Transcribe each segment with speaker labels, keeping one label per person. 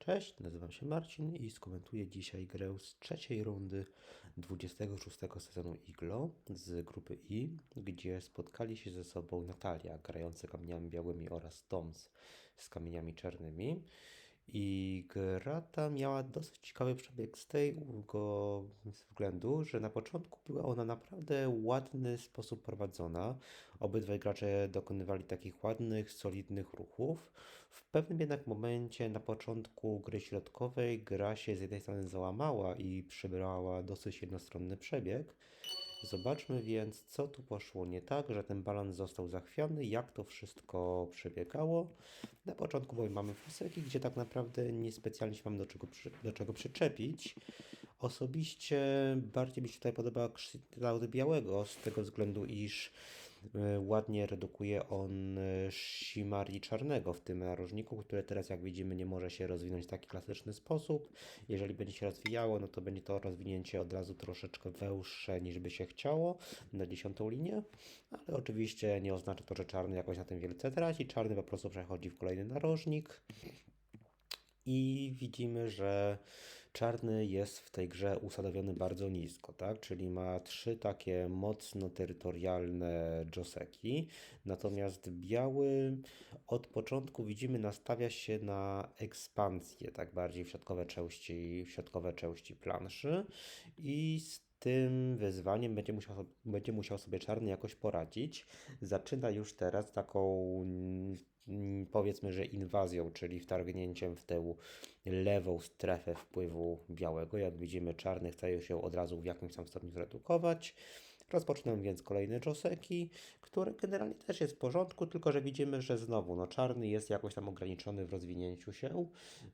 Speaker 1: Cześć, nazywam się Marcin i skomentuję dzisiaj grę z trzeciej rundy 26 sezonu Iglo z grupy I, gdzie spotkali się ze sobą Natalia, grająca kamieniami białymi oraz Toms z kamieniami czarnymi. I gra ta miała dosyć ciekawy przebieg z tego względu, że na początku była ona naprawdę ładny sposób prowadzona. Obydwaj gracze dokonywali takich ładnych, solidnych ruchów. W pewnym jednak momencie na początku gry środkowej gra się z jednej strony załamała i przybrała dosyć jednostronny przebieg. Zobaczmy więc, co tu poszło nie tak, że ten balans został zachwiany, jak to wszystko przebiegało. Na początku bowiem mamy fuseki, gdzie tak naprawdę niespecjalnie się mam do czego, przy, do czego przyczepić. Osobiście bardziej mi się tutaj podoba kształt białego, z tego względu, iż ładnie redukuje on y, Shimari czarnego w tym narożniku, które teraz jak widzimy nie może się rozwinąć w taki klasyczny sposób. Jeżeli będzie się rozwijało, no to będzie to rozwinięcie od razu troszeczkę węższe niż by się chciało na dziesiątą linię, ale oczywiście nie oznacza to, że czarny jakoś na tym wielce traci. Czarny po prostu przechodzi w kolejny narożnik. I widzimy, że czarny jest w tej grze usadowiony bardzo nisko, tak? Czyli ma trzy takie mocno terytorialne joseki, natomiast biały od początku widzimy nastawia się na ekspansję, tak bardziej w środkowe części, w środkowe części planszy i z tym wyzwaniem będzie musiał, będzie musiał sobie czarny jakoś poradzić. Zaczyna już teraz taką powiedzmy, że inwazją, czyli wtargnięciem w tę lewą strefę wpływu białego. Jak widzimy, czarny chce się od razu w jakimś tam stopniu zredukować. Rozpoczynam więc kolejne Joseki, które generalnie też jest w porządku, tylko że widzimy, że znowu no, czarny jest jakoś tam ograniczony w rozwinięciu się,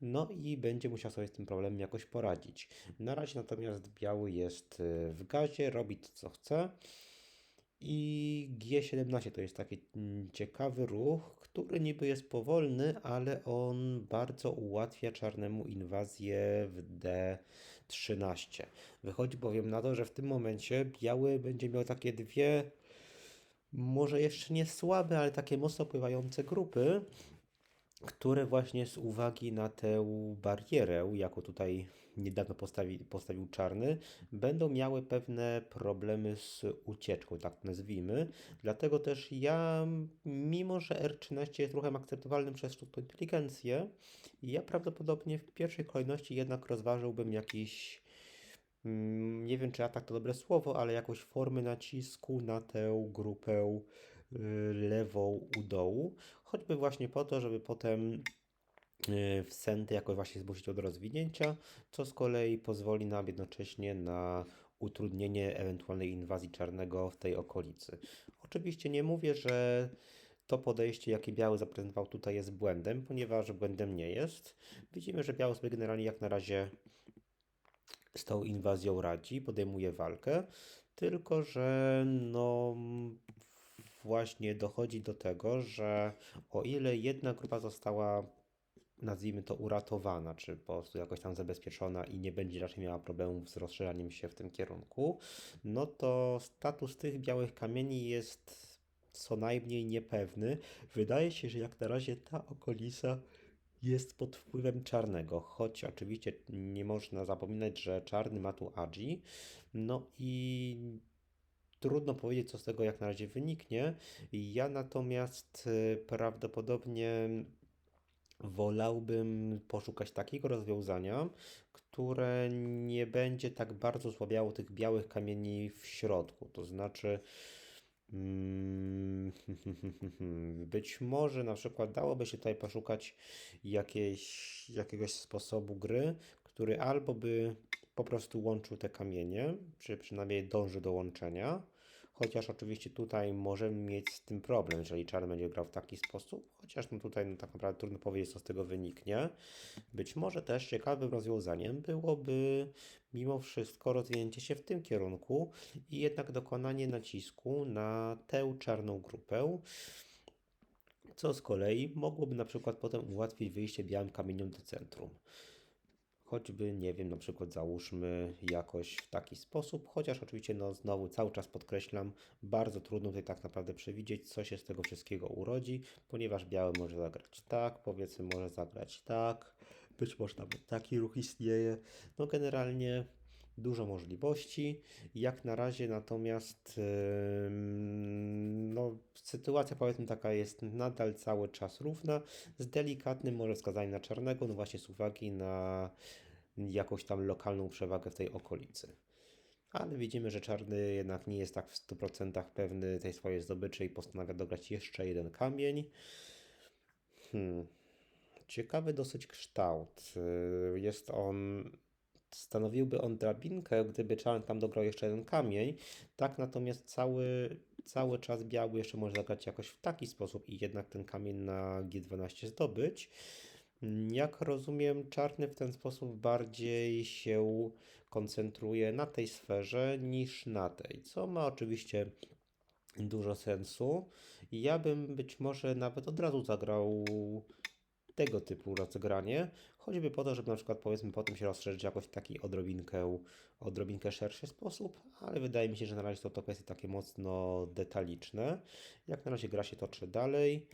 Speaker 1: no i będzie musiał sobie z tym problemem jakoś poradzić. Na razie natomiast biały jest y, w gazie, robi to co chce. I G17 to jest taki mm, ciekawy ruch, który niby jest powolny, ale on bardzo ułatwia czarnemu inwazję w D13. Wychodzi bowiem na to, że w tym momencie biały będzie miał takie dwie, może jeszcze nie słabe, ale takie mocno pływające grupy, które właśnie z uwagi na tę barierę, jaką tutaj niedawno postawi, postawił Czarny, będą miały pewne problemy z ucieczką, tak to nazwijmy. Dlatego też ja, mimo że R13 jest ruchem akceptowalnym przez sztuczną inteligencję, ja prawdopodobnie w pierwszej kolejności jednak rozważyłbym jakiś Mm, Nie wiem, czy atak to dobre słowo, ale jakąś formę nacisku na tę grupę y, lewą u dołu. Choćby właśnie po to, żeby potem w senty jakoś właśnie zmusić od rozwinięcia, co z kolei pozwoli nam jednocześnie na utrudnienie ewentualnej inwazji czarnego w tej okolicy. Oczywiście nie mówię, że to podejście, jakie biały zaprezentował tutaj jest błędem, ponieważ błędem nie jest. Widzimy, że biały sobie generalnie jak na razie z tą inwazją radzi, podejmuje walkę, tylko że no właśnie dochodzi do tego, że o ile jedna grupa została nazwijmy to uratowana, czy po prostu jakoś tam zabezpieczona i nie będzie raczej miała problemów z rozszerzaniem się w tym kierunku, no to status tych białych kamieni jest co najmniej niepewny. Wydaje się, że jak na razie ta okolica jest pod wpływem czarnego, choć oczywiście nie można zapominać, że czarny ma tu Agi, no i trudno powiedzieć, co z tego jak na razie wyniknie. Ja natomiast y, prawdopodobnie wolałbym poszukać takiego rozwiązania, które nie będzie tak bardzo słabiało tych białych kamieni w środku. To znaczy, mm, być może na przykład dałoby się tutaj poszukać jakiejś, jakiegoś sposobu gry, który albo by po prostu łączył te kamienie, czy przynajmniej dąży do łączenia. Chociaż oczywiście tutaj możemy mieć z tym problem, jeżeli czarny będzie grał w taki sposób. Chociaż no tutaj no tak naprawdę trudno powiedzieć, co z tego wyniknie. Być może też ciekawym rozwiązaniem byłoby mimo wszystko rozwinięcie się w tym kierunku i jednak dokonanie nacisku na tę czarną grupę. Co z kolei mogłoby na przykład potem ułatwić wyjście białym kamieniom do centrum. Choćby, nie wiem, na przykład załóżmy jakoś w taki sposób, chociaż oczywiście, no znowu cały czas podkreślam, bardzo trudno tutaj tak naprawdę przewidzieć, co się z tego wszystkiego urodzi, ponieważ biały może zagrać tak, powiedzmy może zagrać tak, Być może nawet taki ruch istnieje. No generalnie dużo możliwości. Jak na razie natomiast no, sytuacja powiedzmy taka jest nadal cały czas równa, z delikatnym może wskazaniem na czarnego, no właśnie z uwagi na jakąś tam lokalną przewagę w tej okolicy. Ale widzimy, że czarny jednak nie jest tak w 100% pewny tej swojej zdobyczy i postanawia dograć jeszcze jeden kamień. Hmm. Ciekawy dosyć kształt. Jest on. Stanowiłby on drabinkę, gdyby czarny tam dograł jeszcze jeden kamień. Tak natomiast cały, cały czas biały jeszcze może zagrać jakoś w taki sposób i jednak ten kamień na G12 zdobyć. Jak rozumiem, czarny w ten sposób bardziej się koncentruje na tej sferze niż na tej, co ma oczywiście dużo sensu. Ja bym być może nawet od razu zagrał tego typu rozegranie, choćby po to, żeby na przykład powiedzmy potem się rozszerzyć jakoś w taki odrobinkę, odrobinkę szerszy sposób, ale wydaje mi się, że na razie to, to kwestie takie mocno detaliczne. Jak na razie gra się toczy dalej.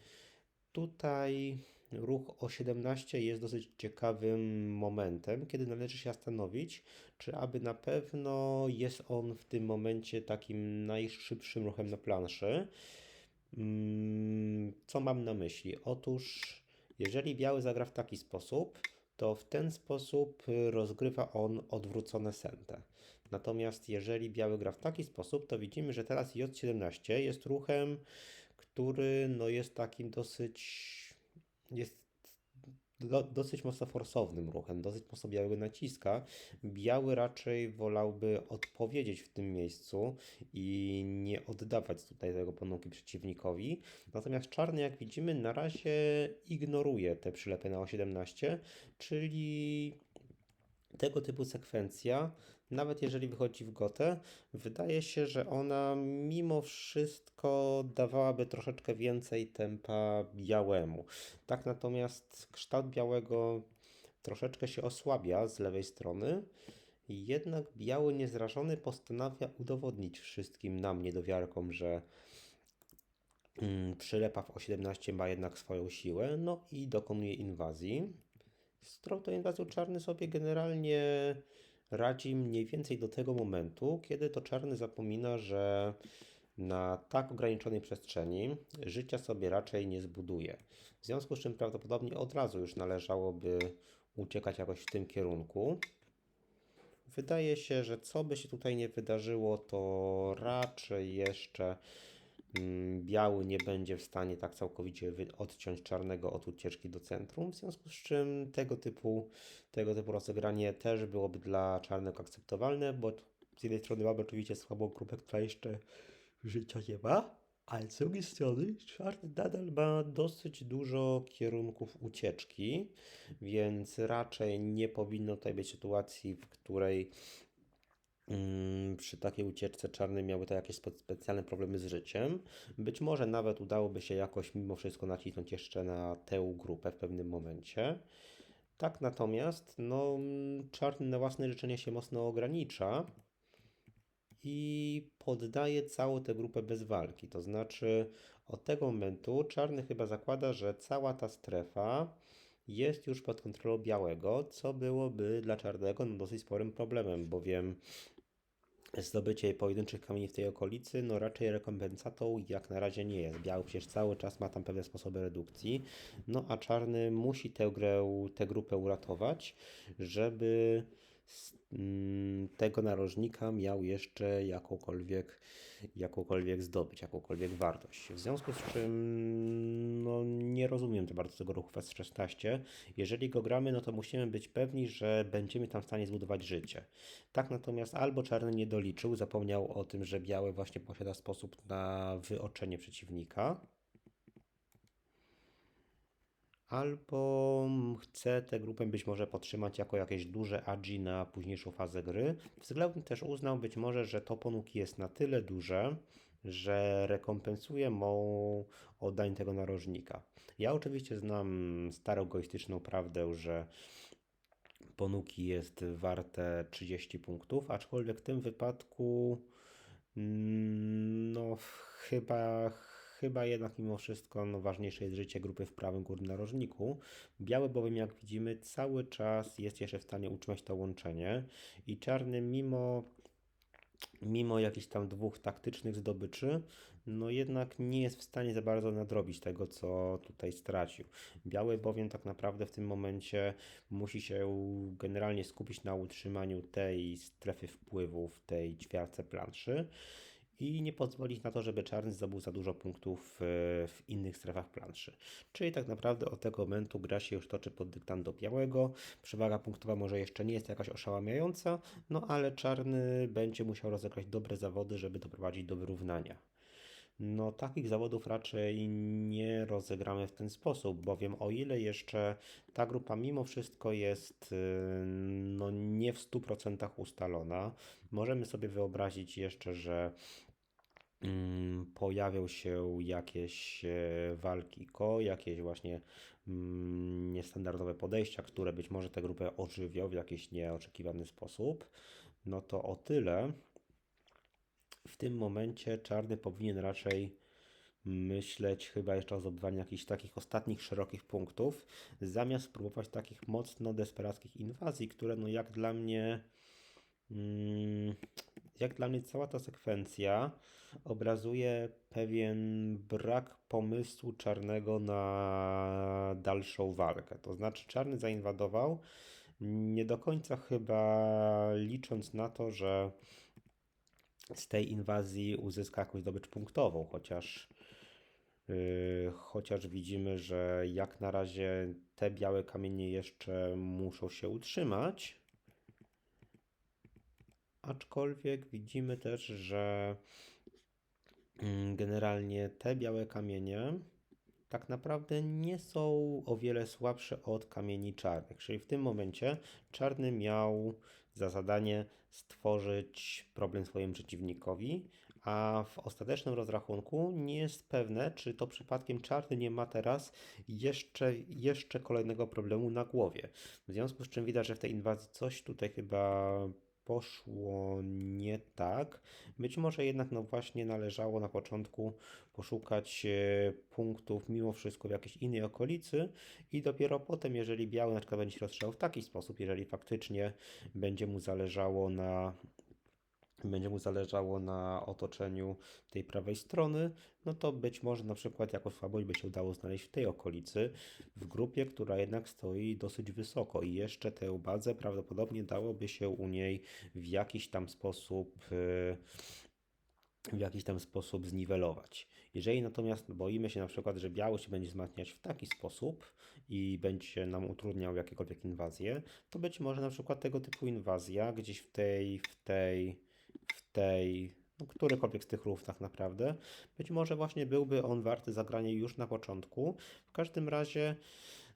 Speaker 1: Tutaj ruch o 17 jest dosyć ciekawym momentem, kiedy należy się zastanowić, czy aby na pewno jest on w tym momencie takim najszybszym ruchem na planszy. Mm, Co mam na myśli? Otóż, jeżeli biały zagra w taki sposób, to w ten sposób y, rozgrywa on odwrócone sente. Natomiast jeżeli biały gra w taki sposób, to widzimy, że teraz J17 jest ruchem, który no jest takim dosyć jest do, dosyć mocno forsownym ruchem, dosyć mocno białego naciska. Biały raczej wolałby odpowiedzieć w tym miejscu i nie oddawać tutaj tego ponuki przeciwnikowi. Natomiast czarny, jak widzimy, na razie ignoruje te przylepy na O17, czyli tego typu sekwencja, nawet jeżeli wychodzi w gotę, wydaje się, że ona mimo wszystko dawałaby troszeczkę więcej tempa białemu. Tak natomiast kształt białego troszeczkę się osłabia z lewej strony. Jednak biały niezrażony postanawia udowodnić wszystkim nam niedowiarkom, że mm, przylepa w O17 ma jednak swoją siłę, no i dokonuje inwazji. To inwazją czarny sobie generalnie radzi mniej więcej do tego momentu, kiedy to czarny zapomina, że na tak ograniczonej przestrzeni życia sobie raczej nie zbuduje. W związku z czym prawdopodobnie od razu już należałoby uciekać jakoś w tym kierunku. Wydaje się, że co by się tutaj nie wydarzyło, to raczej jeszcze biały nie będzie w stanie tak całkowicie odciąć czarnego od ucieczki do centrum, w związku z czym tego typu, tego typu rozegranie też byłoby dla czarnego akceptowalne, bo z jednej strony mamy oczywiście słabą grupę, która jeszcze życia nie ma, ale z drugiej strony czarny nadal ma dosyć dużo kierunków ucieczki, więc raczej nie powinno tutaj być sytuacji, w której Mm, przy takiej ucieczce czarny miałby to jakieś spe- specjalne problemy z życiem. Być może nawet udałoby się jakoś mimo wszystko nacisnąć jeszcze na tę grupę w pewnym momencie. Tak natomiast, no, mm, czarny na własne życzenie się mocno ogranicza i poddaje całą tę grupę bez walki. To znaczy, od tego momentu czarny chyba zakłada, że cała ta strefa jest już pod kontrolą białego, co byłoby dla czarnego no, dosyć sporym problemem, bowiem zdobycie pojedynczych kamieni w tej okolicy, no raczej rekompensatą jak na razie nie jest. Biały przecież cały czas ma tam pewne sposoby redukcji, no a czarny musi tę grę, tę grupę uratować, żeby z mm, tego narożnika miał jeszcze jakąkolwiek, jakąkolwiek zdobyć, jakąkolwiek wartość. W związku z czym no, nie rozumiem za bardzo tego ruchu S16. Jeżeli go gramy, no to musimy być pewni, że będziemy tam w stanie zbudować życie. Tak natomiast albo czarny nie doliczył, zapomniał o tym, że biały właśnie posiada sposób na wyoczenie przeciwnika. Albo chce tę grupę być może podtrzymać jako jakieś duże agi na późniejszą fazę gry. Względem też uznał być może, że to ponuki jest na tyle duże, że rekompensuje mu oddanie tego narożnika. Ja oczywiście znam starą egoistyczną prawdę, że ponuki jest warte 30 punktów, aczkolwiek w tym wypadku mm, no chyba chyba jednak mimo wszystko no, ważniejsze jest życie grupy w prawym górnym narożniku. Biały bowiem, jak widzimy, cały czas jest jeszcze w stanie utrzymać to łączenie i czarny mimo mimo jakichś tam dwóch taktycznych zdobyczy, no jednak nie jest w stanie za bardzo nadrobić tego, co tutaj stracił. Biały bowiem tak naprawdę w tym momencie musi się generalnie skupić na utrzymaniu tej strefy wpływu w tej ćwiartce planszy i nie pozwolić na to, żeby czarny zdobył za dużo punktów e, w innych strefach planszy. Czyli tak naprawdę od tego momentu gra się już toczy pod dyktando białego. Przewaga punktowa może jeszcze nie jest jakaś oszałamiająca, no ale czarny będzie musiał rozegrać dobre zawody, żeby doprowadzić do wyrównania. No, takich zawodów raczej nie rozegramy w ten sposób, bowiem o ile jeszcze ta grupa mimo wszystko jest y, no, nie w 100% ustalona, możemy sobie wyobrazić jeszcze, że mm, pojawią się jakieś e, walki ko, jakieś właśnie mm, niestandardowe podejścia, które być może tę grupę ożywią w jakiś nieoczekiwany sposób, no to o tyle w tym momencie czarny powinien raczej myśleć chyba jeszcze o zdobywaniu jakichś takich ostatnich szerokich punktów, zamiast próbować takich mocno desperackich inwazji, które no jak dla mnie mm, jak dla mnie cała ta sekwencja obrazuje pewien brak pomysłu czarnego na dalszą walkę. To znaczy czarny zainwadował nie do końca chyba licząc na to, że z tej inwazji uzyska jakąś zdobycz punktową, chociaż, yy, chociaż widzimy, że jak na razie te białe kamienie jeszcze muszą się utrzymać. Aczkolwiek widzimy też, że mm, generalnie te białe kamienie tak naprawdę nie są o wiele słabsze od kamieni czarnych. Czyli w tym momencie czarny miał za zadanie stworzyć problem swojemu przeciwnikowi, a w ostatecznym rozrachunku nie jest pewne, czy to przypadkiem czarny nie ma teraz jeszcze, jeszcze kolejnego problemu na głowie. W związku z czym widać, że w tej inwazji coś tutaj chyba poszło nie tak. Być może jednak no właśnie należało na początku poszukać e, punktów mimo wszystko w jakiejś innej okolicy i dopiero potem, jeżeli biały na przykład będzie się rozstrzał w taki sposób, jeżeli faktycznie będzie mu zależało na będzie mu zależało na otoczeniu tej prawej strony, no to być może na przykład jako słabość by się udało znaleźć w tej okolicy, w grupie, która jednak stoi dosyć wysoko i jeszcze tę bazę prawdopodobnie dałoby się u niej w jakiś tam sposób yy, w jakiś tam sposób zniwelować. Jeżeli natomiast boimy się na przykład, że biały się będzie wzmacniać w taki sposób i będzie nam utrudniał jakiekolwiek inwazje, to być może na przykład tego typu inwazja gdzieś w tej, w tej, tej, no, którykolwiek z tych rów tak naprawdę, być może właśnie byłby on warty zagrania już na początku. W każdym razie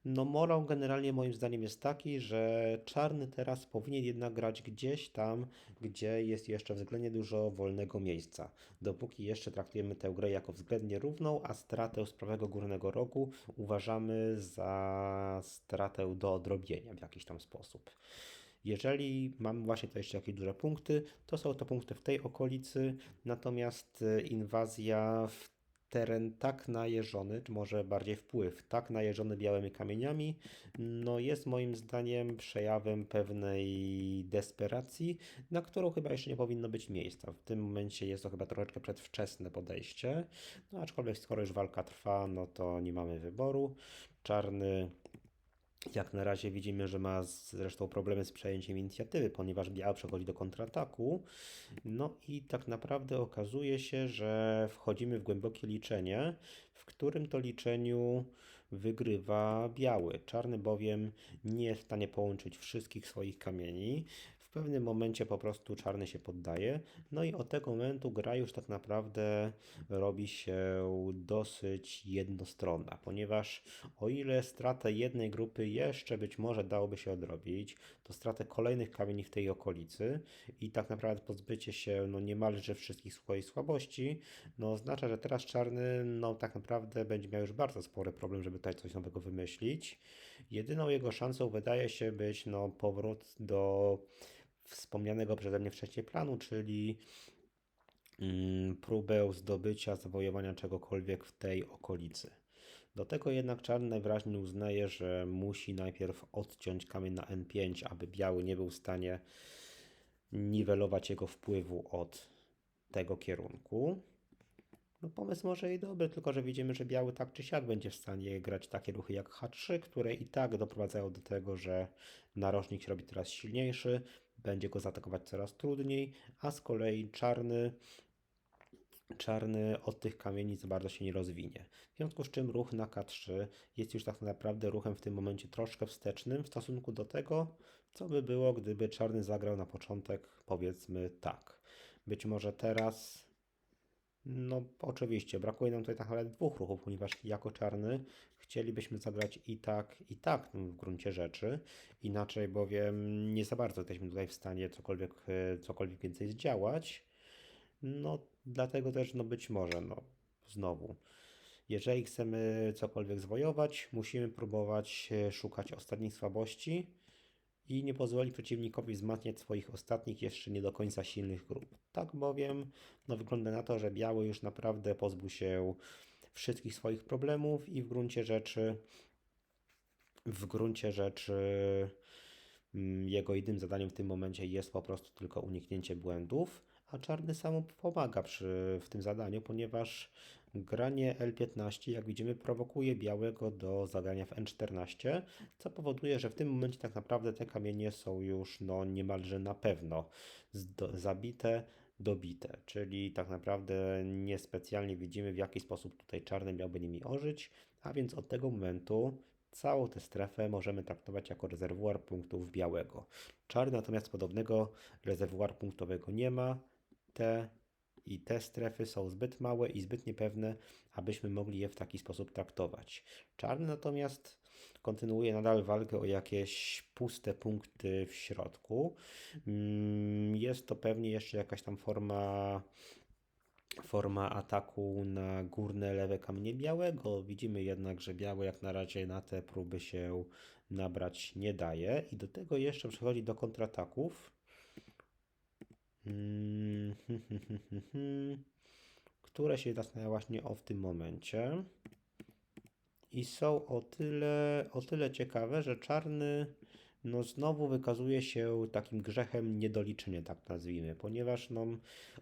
Speaker 1: no morał generalnie moim zdaniem jest taki, że czarny teraz powinien jednak grać gdzieś tam, gdzie jest jeszcze względnie dużo wolnego miejsca. Dopóki jeszcze traktujemy tę grę jako względnie równą, a stratę z prawego górnego rogu uważamy za stratę do odrobienia w jakiś tam sposób. Jeżeli mamy właśnie to jeszcze jakieś duże punkty, to są to punkty w tej okolicy, natomiast inwazja w teren tak najeżony, czy może bardziej wpływ tak najeżony białymi kamieniami, no jest moim zdaniem przejawem pewnej desperacji, na którą chyba jeszcze nie powinno być miejsca. W tym momencie jest to chyba troszeczkę przedwczesne podejście, no aczkolwiek skoro już walka trwa, no to nie mamy wyboru. Czarny jak na razie widzimy, że ma zresztą problemy z przejęciem inicjatywy, ponieważ biały przechodzi do kontrataku. No i tak naprawdę okazuje się, że wchodzimy w głębokie liczenie, w którym to liczeniu wygrywa biały. Czarny bowiem nie jest w stanie połączyć wszystkich swoich kamieni pewnym momencie po prostu czarny się poddaje. No i od tego momentu gra już tak naprawdę robi się dosyć jednostronna, ponieważ o ile stratę jednej grupy jeszcze być może dałoby się odrobić, to stratę kolejnych kamieni w tej okolicy i tak naprawdę pozbycie się no niemalże wszystkich swoich słabości, no oznacza, że teraz czarny no tak naprawdę będzie miał już bardzo spory problem, żeby tutaj coś nowego wymyślić. Jedyną jego szansą wydaje się być no powrót do wspomnianego przeze mnie wcześniej planu, czyli mm, próbę zdobycia, zawojowania czegokolwiek w tej okolicy. Do tego jednak czarny najwyraźniej uznaje, że musi najpierw odciąć kamień na N5, aby biały nie był w stanie niwelować jego wpływu od tego kierunku. No pomysł może i dobry, tylko że widzimy, że biały tak czy siak będzie w stanie grać takie ruchy jak H3, które i tak doprowadzają do tego, że narożnik się robi coraz silniejszy, będzie go zaatakować coraz trudniej, a z kolei czarny czarny od tych kamieni za bardzo się nie rozwinie. W związku z czym ruch na K3 jest już tak naprawdę ruchem w tym momencie troszkę wstecznym w stosunku do tego, co by było, gdyby czarny zagrał na początek, powiedzmy tak. Być może teraz, no oczywiście, brakuje nam tutaj tak naprawdę dwóch ruchów, ponieważ jako czarny chcielibyśmy zagrać i tak, i tak w gruncie rzeczy. Inaczej bowiem nie za bardzo jesteśmy tutaj w stanie cokolwiek, e, cokolwiek więcej zdziałać. No, dlatego też, no być może, no, znowu, jeżeli chcemy cokolwiek zwojować, musimy próbować e, szukać ostatnich słabości i nie pozwolić przeciwnikowi wzmacniać swoich ostatnich, jeszcze nie do końca silnych grup. Tak bowiem, no, wygląda na to, że biały już naprawdę pozbył się wszystkich swoich problemów i w gruncie rzeczy, w gruncie rzeczy, mm, jego jedynym zadaniem w tym momencie jest po prostu tylko uniknięcie błędów czarny samo pomaga przy, w tym zadaniu, ponieważ granie L15, jak widzimy, prowokuje białego do zagrania w N14, co powoduje, że w tym momencie tak naprawdę te kamienie są już no, niemalże na pewno zabite, dobite, czyli tak naprawdę niespecjalnie widzimy, w jaki sposób tutaj czarny miałby nimi ożyć, a więc od tego momentu całą tę strefę możemy traktować jako rezerwuar punktów białego. Czarny natomiast podobnego rezerwuar punktowego nie ma, te i te strefy są zbyt małe i zbyt niepewne, abyśmy mogli je w taki sposób traktować. Czarny natomiast kontynuuje nadal walkę o jakieś puste punkty w środku. Mm, jest to pewnie jeszcze jakaś tam forma forma ataku na górne lewe kamienie białego. Widzimy jednak, że białe jak na razie na te próby się nabrać nie daje i do tego jeszcze przechodzi do kontrataków które się zastanawia właśnie o w tym momencie. I są o tyle, o tyle ciekawe, że czarny no znowu wykazuje się takim grzechem niedoliczenia, tak nazwijmy, ponieważ no,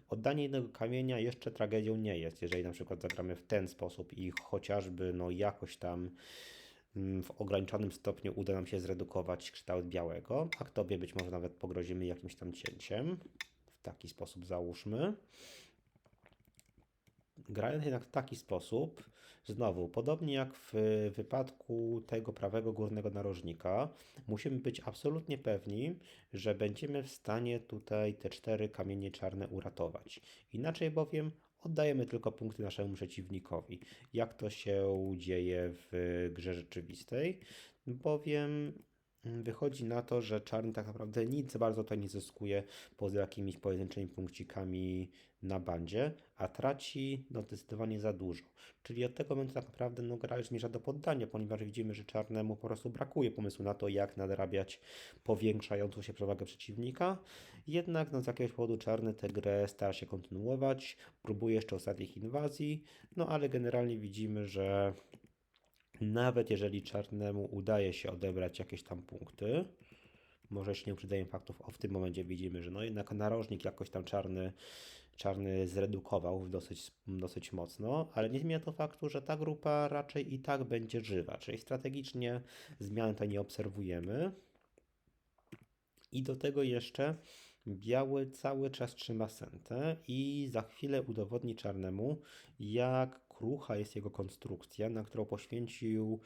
Speaker 1: oddanie jednego kamienia jeszcze tragedią nie jest, jeżeli na przykład zagramy w ten sposób i chociażby no jakoś tam mm, w ograniczonym stopniu uda nam się zredukować kształt białego, a tobie być może nawet pogrozimy jakimś tam cięciem taki sposób załóżmy. Grając jednak w taki sposób, znowu, podobnie jak w wypadku tego prawego górnego narożnika, musimy być absolutnie pewni, że będziemy w stanie tutaj te cztery kamienie czarne uratować. Inaczej bowiem oddajemy tylko punkty naszemu przeciwnikowi. Jak to się dzieje w grze rzeczywistej? Bowiem wychodzi na to, że czarny tak naprawdę nic bardzo tutaj nie zyskuje poza jakimiś pojedynczymi punkcikami na bandzie, a traci no, zdecydowanie za dużo. Czyli od tego momentu tak naprawdę no, gra już zmierza do poddania, ponieważ widzimy, że czarnemu po prostu brakuje pomysłu na to, jak nadrabiać powiększającą się przewagę przeciwnika. Jednak no, z jakiegoś powodu czarny tę grę stara się kontynuować, próbuje jeszcze ostatnich inwazji, no ale generalnie widzimy, że nawet jeżeli czarnemu udaje się odebrać jakieś tam punkty, może jeszcze nie uprzedzają faktów, o w tym momencie widzimy, że no jednak narożnik jakoś tam czarny, czarny zredukował dosyć, dosyć mocno, ale nie zmienia to faktu, że ta grupa raczej i tak będzie żywa, czyli strategicznie zmian tutaj nie obserwujemy. I do tego jeszcze biały cały czas trzyma sentę i za chwilę udowodni czarnemu, jak krucha jest jego konstrukcja, na którą poświęcił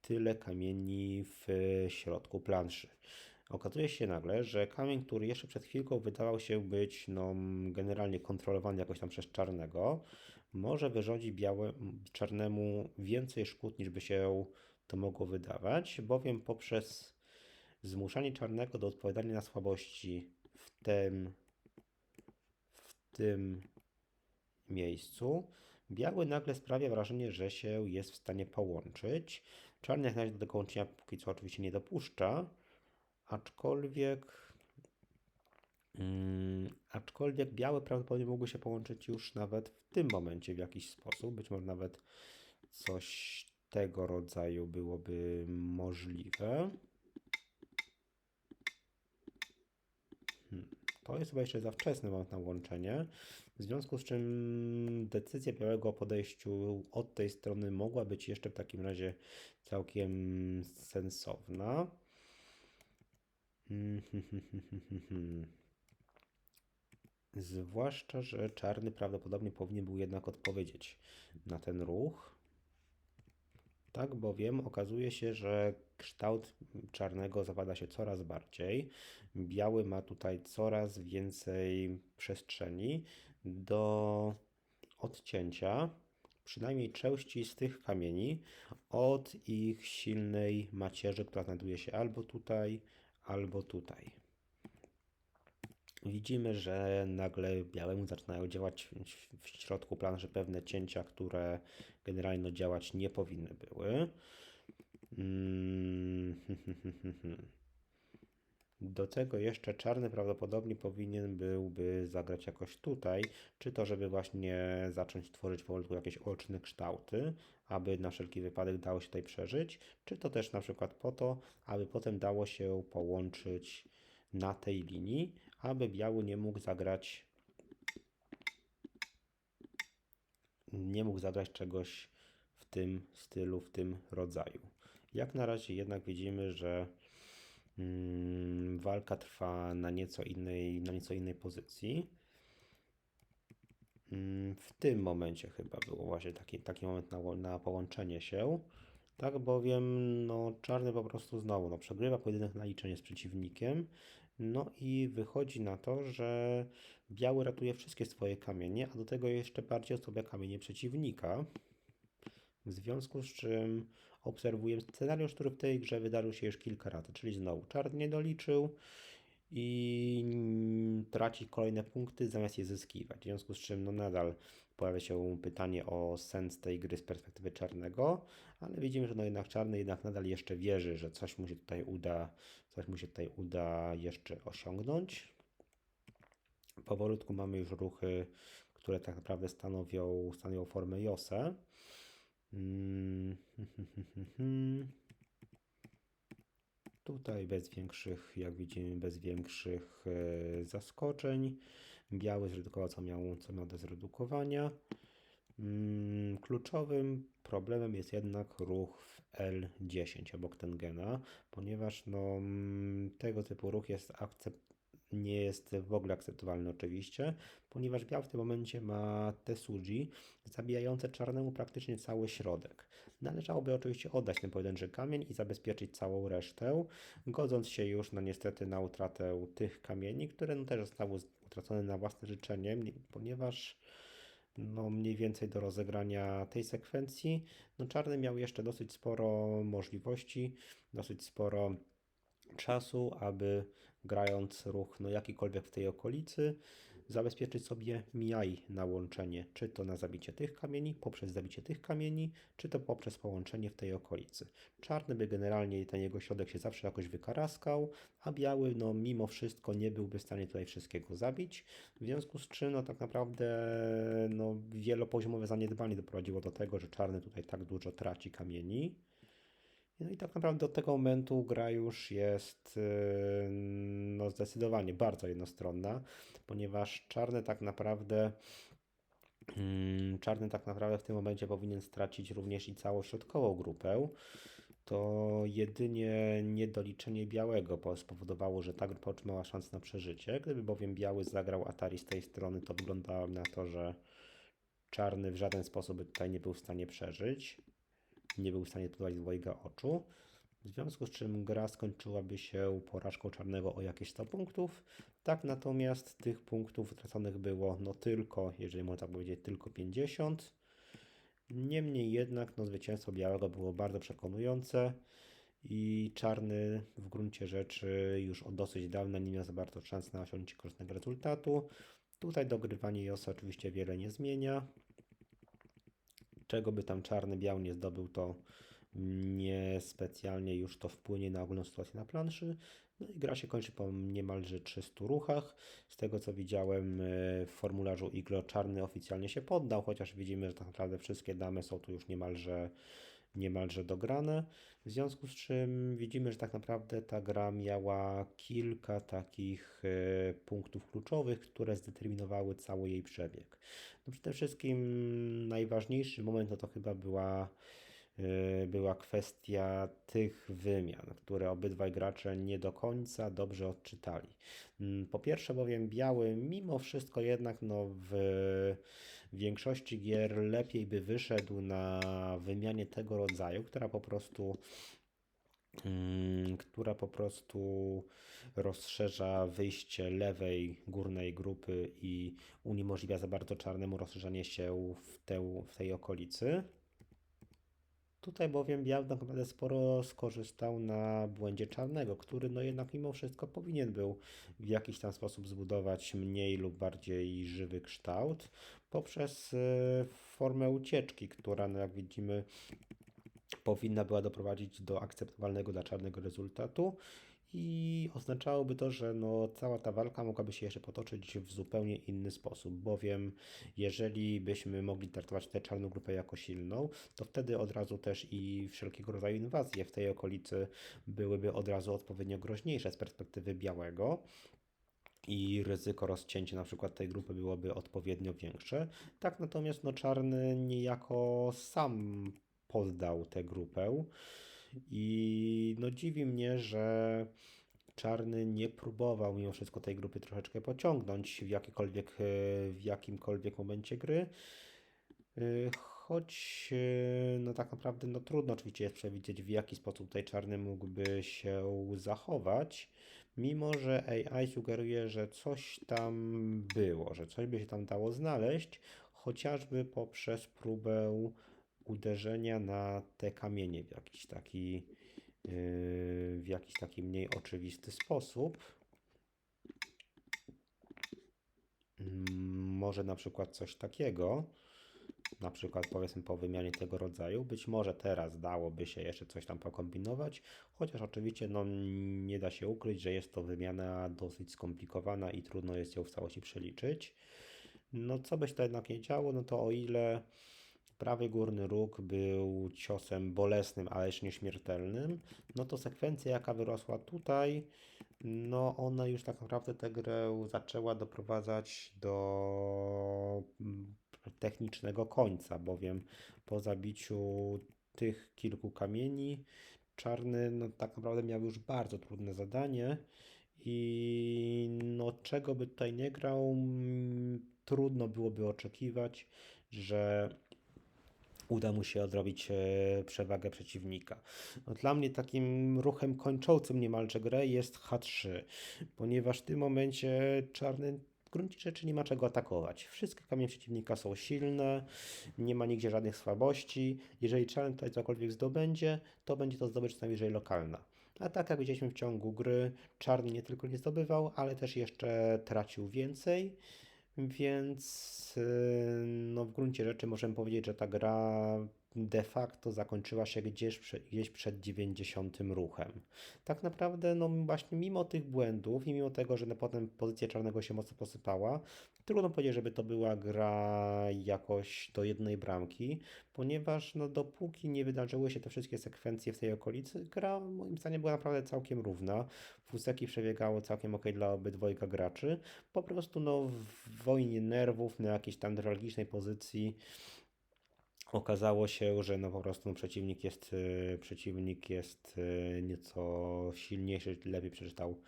Speaker 1: tyle kamieni w środku planszy. Okazuje się nagle, że kamień, który jeszcze przed chwilką wydawał się być no, generalnie kontrolowany jakoś tam przez czarnego, może wyrządzić czarnemu więcej szkód niż by się to mogło wydawać, bowiem poprzez zmuszanie czarnego do odpowiadania na słabości w tym, w tym miejscu, Biały nagle sprawia wrażenie, że się jest w stanie połączyć. Czarny jak do tego łączenia póki co oczywiście nie dopuszcza, aczkolwiek Mm, aczkolwiek białe prawdopodobnie mogły się połączyć już nawet w tym momencie w jakiś sposób. Być może nawet coś tego rodzaju byłoby możliwe. Hmm, To jest chyba jeszcze za wczesny moment na łączenie, w związku z czym decyzja białego o podejściu od tej strony mogła być jeszcze w takim razie całkiem sensowna. Zwłaszcza, że czarny prawdopodobnie powinien był jednak odpowiedzieć na ten ruch. Tak bowiem okazuje się, że kształt czarnego zapada się coraz bardziej. Biały ma tutaj coraz więcej przestrzeni do odcięcia, przynajmniej części z tych kamieni, od ich silnej macierzy, która znajduje się albo tutaj, albo tutaj. Widzimy, że nagle białemu zaczynają działać w- środku planszy pewne cięcia, które generalnie działać nie powinny były. Mm, Do tego jeszcze czarny prawdopodobnie powinien byłby zagrać jakoś tutaj, czy to żeby właśnie zacząć tworzyć powolutku jakieś oczne kształty, aby na wszelki wypadek dało się tutaj przeżyć, czy to też na przykład po to, aby potem dało się połączyć na tej linii, aby biały nie mógł zagrać nie mógł zagrać czegoś w tym stylu, w tym rodzaju. Jak na razie jednak widzimy, że walka trwa na nieco innej, na nieco innej pozycji. Mm, W tym momencie chyba było właśnie taki, taki moment na, na połączenie się. Tak bowiem no, czarny po prostu znowu no, przegrywa pojedynek na liczenie z przeciwnikiem. No i wychodzi na to, że biały ratuje wszystkie swoje kamienie, a do tego jeszcze bardziej osłabia kamienie przeciwnika. W związku z czym obserwuję scenariusz, który w tej grze wydarzył się już kilka razy, czyli znowu czarny nie doliczył i traci kolejne punkty zamiast je zyskiwać. W związku z czym no nadal pojawia się pytanie o sens tej gry z perspektywy czarnego, ale widzimy, że no jednak czarny jednak nadal jeszcze wierzy, że coś mu się tutaj uda, coś mu się tutaj uda jeszcze osiągnąć. Powolutku mamy już ruchy, które tak naprawdę stanowią, stanowią formę Jose. Mm, Tutaj bez większych, jak widzimy, bez większych e, zaskoczeń. Biały zredukował, co miał, co miał do zredukowania. Mm, Kluczowym problemem jest jednak ruch w L10 obok Tengena, ponieważ no, mm, tego typu ruch jest akcept nie jest w ogóle akceptowalny oczywiście, ponieważ biał w tym momencie ma Tesuji zabijające czarnemu praktycznie cały środek. Należałoby oczywiście oddać ten pojedynczy kamień i zabezpieczyć całą resztę, godząc się już no niestety na utratę tych kamieni, które no też zostały utracone na własne życzenie, ponieważ no mniej więcej do rozegrania tej sekwencji. No czarny miał jeszcze dosyć sporo możliwości, dosyć sporo czasu, aby grając ruch no jakikolwiek w tej okolicy, zabezpieczyć sobie mijaj na łączenie, czy to na zabicie tych kamieni, poprzez zabicie tych kamieni, czy to poprzez połączenie w tej okolicy. Czarny by generalnie, ten jego środek się zawsze jakoś wykaraskał, a biały no mimo wszystko nie byłby w stanie tutaj wszystkiego zabić, w związku z czym no tak naprawdę no wielopoziomowe zaniedbanie doprowadziło do tego, że czarny tutaj tak dużo traci kamieni. No i tak naprawdę od tego momentu gra już jest yy, no zdecydowanie bardzo jednostronna, ponieważ czarny tak naprawdę mm, czarny tak naprawdę w tym momencie powinien stracić również i całą środkową grupę. To jedynie niedoliczenie białego po- spowodowało, że ta grupa otrzymała szansę na przeżycie. Gdyby bowiem biały zagrał Atari z tej strony, to wyglądało na to, że czarny w żaden sposób by tutaj nie był w stanie przeżyć nie był w stanie podać dwojga oczu. W związku z czym gra skończyłaby się porażką czarnego o jakieś 100 punktów. Tak natomiast tych punktów utraconych było no tylko, jeżeli można tak powiedzieć, tylko 50. Niemniej jednak no, zwycięstwo białego było bardzo przekonujące i czarny w gruncie rzeczy już od dosyć dawna nie miał za bardzo szans na osiągnięcie korzystnego rezultatu. Tutaj dogrywanie Josa oczywiście wiele nie zmienia czego by tam czarny biał nie zdobył, to niespecjalnie już to wpłynie na ogólną sytuację na planszy. No i gra się kończy po niemalże 300 ruchach. Z tego co widziałem e, w formularzu Iglo czarny oficjalnie się poddał, chociaż widzimy, że tak naprawdę wszystkie damy są tu już niemalże niemalże dograne. W związku z czym widzimy, że tak naprawdę ta gra miała kilka takich e, punktów kluczowych, które zdeterminowały cały jej przebieg. No przede wszystkim najważniejszy moment no to chyba była była kwestia tych wymian, które obydwaj gracze nie do końca dobrze odczytali. Mm, po pierwsze bowiem biały mimo wszystko jednak no w w większości gier lepiej by wyszedł na wymianie tego rodzaju, która po prostu mm, która po prostu rozszerza wyjście lewej górnej grupy i uniemożliwia za bardzo czarnemu rozszerzanie się w, te, w tej okolicy. Tutaj bowiem biały tak naprawdę sporo skorzystał na błędzie czarnego, który no jednak mimo wszystko powinien był w jakiś tam sposób zbudować mniej lub bardziej żywy kształt poprzez e, formę ucieczki, która no jak widzimy powinna była doprowadzić do akceptowalnego dla czarnego rezultatu i oznaczałoby to, że no, cała ta walka mogłaby się jeszcze potoczyć w zupełnie inny sposób, bowiem jeżeli byśmy mogli traktować tę czarną grupę jako silną, to wtedy od razu też i wszelkiego rodzaju inwazje w tej okolicy byłyby od razu odpowiednio groźniejsze z perspektywy białego i ryzyko rozcięcia na przykład tej grupy byłoby odpowiednio większe. Tak natomiast no, czarny niejako sam poddał tę grupę. I no dziwi mnie, że Czarny nie próbował mimo wszystko tej grupy troszeczkę pociągnąć w, jakikolwiek, e, w jakimkolwiek momencie gry. E, choć e, no tak naprawdę no trudno oczywiście jest przewidzieć w jaki sposób tutaj Czarny mógłby się zachować, mimo że AI sugeruje, że coś tam było, że coś by się tam dało znaleźć, chociażby poprzez próbę uderzenia na te kamienie w jakiś taki, yy, w jakiś taki mniej oczywisty sposób. Mm, może na przykład coś takiego, na przykład powiedzmy po wymianie tego rodzaju. Być może teraz dałoby się jeszcze coś tam pokombinować, chociaż oczywiście no, nie da się ukryć, że jest to wymiana dosyć skomplikowana i trudno jest ją w całości przeliczyć. No co by się to jednak nie działo, no to o ile prawy górny róg był ciosem bolesnym, ale jeszcze nieśmiertelnym, no to sekwencja, jaka wyrosła tutaj, no ona już tak naprawdę tę grę zaczęła doprowadzać do mm, technicznego końca, bowiem po zabiciu tych kilku kamieni, czarny no tak naprawdę miał już bardzo trudne zadanie i no czego by tutaj nie grał, mm, trudno byłoby oczekiwać, że uda mu się odrobić e, przewagę przeciwnika. No, dla mnie takim ruchem kończącym niemalże grę jest H3, ponieważ w tym momencie czarny w gruncie rzeczy nie ma czego atakować. Wszystkie kamienie przeciwnika są silne, nie ma nigdzie żadnych słabości. Jeżeli czarny tutaj cokolwiek zdobędzie, to będzie to zdobycz najwyżej lokalna. A tak jak widzieliśmy w ciągu gry, czarny nie tylko nie zdobywał, ale też jeszcze tracił więcej. Więc y, no, w gruncie rzeczy możemy powiedzieć, że ta gra de facto zakończyła się gdzieś, gdzieś przed 90 ruchem. Tak naprawdę, no właśnie mimo tych błędów i mimo tego, że potem pozycja czarnego się mocno posypała, trudno powiedzieć, żeby to była gra jakoś do jednej bramki, ponieważ no dopóki nie wydarzyły się te wszystkie sekwencje w tej okolicy, gra moim zdaniem była naprawdę całkiem równa. Fuseki przebiegało całkiem ok dla obydwojga graczy. Po prostu no w wojnie nerwów na jakiejś tam pozycji Okazało się, że no po prostu przeciwnik jest, y, przeciwnik jest y, nieco silniejszy, lepiej przeczytał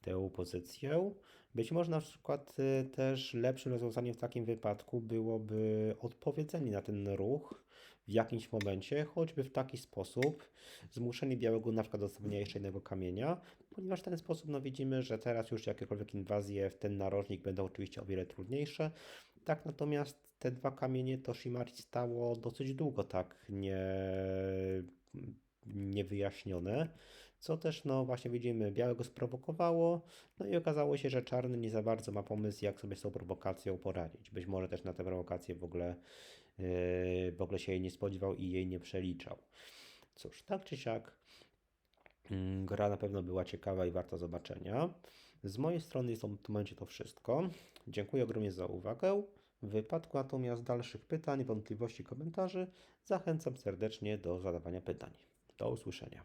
Speaker 1: tę pozycję. Być może na przykład y, też lepszym rozwiązaniem w takim wypadku byłoby odpowiedzenie na ten ruch w jakimś momencie, choćby w taki sposób, zmuszenie białego na przykład do stawienia jeszcze jednego kamienia, ponieważ w ten sposób no widzimy, że teraz już jakiekolwiek inwazje w ten narożnik będą oczywiście o wiele trudniejsze. Tak natomiast te dwa kamienie Toshimari stało dosyć długo tak nie, niewyjaśnione, co też, no właśnie widzimy, białego sprowokowało, no i okazało się, że czarny nie za bardzo ma pomysł, jak sobie z tą prowokacją poradzić. Być może też na tę prowokację w ogóle, yy, w ogóle się jej nie spodziewał i jej nie przeliczał. Cóż, tak czy siak, mm, Gra na pewno była ciekawa i warta zobaczenia. Z mojej strony jest w tym momencie to wszystko. Dziękuję ogromnie za uwagę. W wypadku natomiast dalszych pytań, wątpliwości, komentarzy zachęcam serdecznie do zadawania pytań. Do usłyszenia.